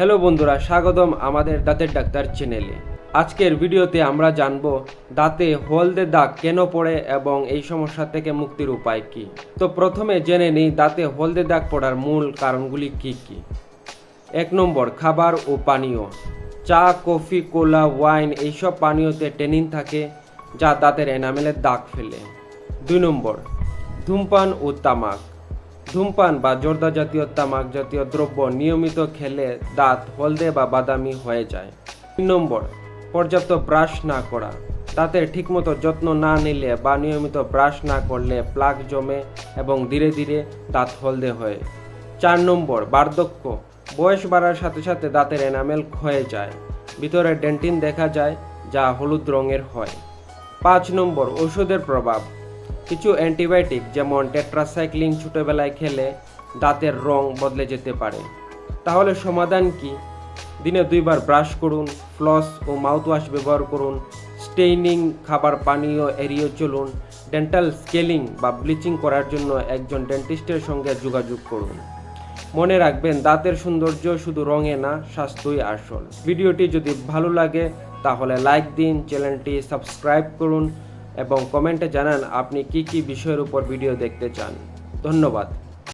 Hello বন্ধুরা, স্বাগতম আমাদের দাঁতের ডাক্তার চ্যানেলে। আজকের ভিডিওতে আমরা জানব, দাঁতে হলদে দাগ কেন পড়ে এবং এই সমস্যা থেকে মুক্তির উপায় কি? তো প্রথমে জেনে নিই, দাঁতে হলদে দাগ পড়ার মূল কারণগুলি কি কি? এক নম্বর, খাবার ও পানীয়। চা, কফি, কোলা, ওয়াইন এইসব পানীয়তে টেনিন থাকে, যা দাঁতের এনামেলের দাগ ফেলে। দুই নম্বর, ধূমপান ও তামাক। ধূমপান বা জর্দা জাতীয় তামাক জাতীয় দ্রব্য নিয়মিত খেলে দাঁত, হলদে বা বাদামি হয়ে যায়। তিন নম্বর, পর্যাপ্ত ব্রাশ না করা। দাঁতের ঠিকমতো যত্ন না নিলে বা নিয়মিত ব্রাশ না করলে প্লাক জমে এবং ধীরে ধীরে দাঁত হলদে হয়। চার নম্বর, বার্ধক্য। বয়স বাড়ার সাথে সাথে দাঁতের এনামেল ক্ষয়ে যায়। ভিতরে ডেন্টিন দেখা যায়, যা হলুদ রঙের হয়। পাঁচ নম্বর, ওষুধের প্রভাব। কিছু অ্যান্টিবায়োটিক যেমন টেট্রাসাইক্লিন ছোটোবেলায় খেলে দাঁতের রং বদলে যেতে পারে। তাহলে সমাধান কি? দিনে দুইবার ব্রাশ করুন, ফ্লস ও মাউথওয়াশ ব্যবহার করুন, স্টেইনিং খাবার পানীয় এড়িয়ে চলুন, ডেন্টাল স্কেলিং বা ব্লিচিং করার জন্য একজন ডেন্টিস্টের সঙ্গে যোগাযোগ করুন। মনে রাখবেন, দাঁতের সৌন্দর্য শুধু রঙে না, স্বাস্থ্যই আসল। ভিডিওটি যদি ভালো লাগে, তাহলে লাইক দিন, চ্যানেলটি সাবস্ক্রাইব করুন এবং কমেন্টে জানান আপনি কি কি বিষয়ের উপর ভিডিও দেখতে চান। ধন্যবাদ।